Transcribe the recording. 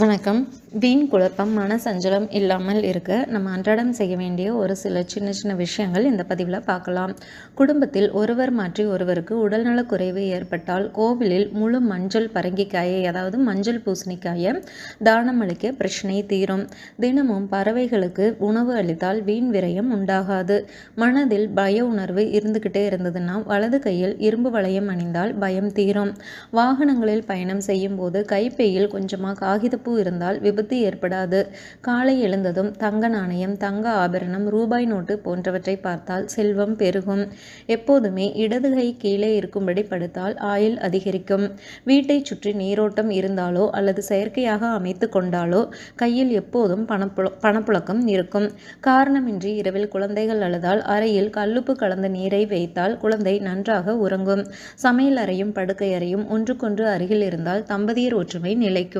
வணக்கம். வீண் குழப்பம் மன சஞ்சலம் இல்லாமல் இருக்க நம்ம அன்றாடம் செய்ய வேண்டிய ஒரு சில சின்ன சின்ன விஷயங்கள் இந்த பதிவில் பார்க்கலாம். குடும்பத்தில் ஒருவர் மாற்றி ஒருவருக்கு உடல்நலக் குறைவு ஏற்பட்டால் கோவிலில் முழு மஞ்சள் பரங்கிக்காயை அதாவது மஞ்சள் பூசணிக்காயை தானம் அளிக்க பிரச்சனை தீரும். தினமும் பறவைகளுக்கு உணவு அளித்தால் வீண் விரயம் உண்டாகாது. மனதில் பய உணர்வு இருந்துக்கிட்டே இருந்ததுன்னா வலது கையில் இரும்பு வளையம் அணிந்தால் பயம் தீரும். வாகனங்களில் பயணம் செய்யும் போது கைப்பையில் கொஞ்சமாக காகித பூ இருந்தால் விபத்து ஏற்படாது. காலை எழுந்ததும் தங்க நாணயம் தங்க ஆபரணம் ரூபாய் நோட்டு போன்றவற்றை பார்த்தால் செல்வம் பெருகும். எப்போதுமே இடது கை கீழே இருக்கும்படி படுத்தால் ஆயுள் அதிகரிக்கும். வீட்டை சுற்றி நீரோட்டம் இருந்தாலோ அல்லது செயற்கையாக அமைத்து கொண்டாலோ கையில் எப்போதும் பணப்புழ பணப்புழக்கம் இருக்கும். காரணமின்றி இரவில் குழந்தைகள் அழுதால் அறையில் கல்லுப்பு கலந்த நீரை வைத்தால் குழந்தை நன்றாக உறங்கும். சமையல் அறையும் படுக்கை அறையும் ஒன்றுக்கொன்று அருகில் இருந்தால் தம்பதியர் ஒற்றுமை நிலைக்கும்.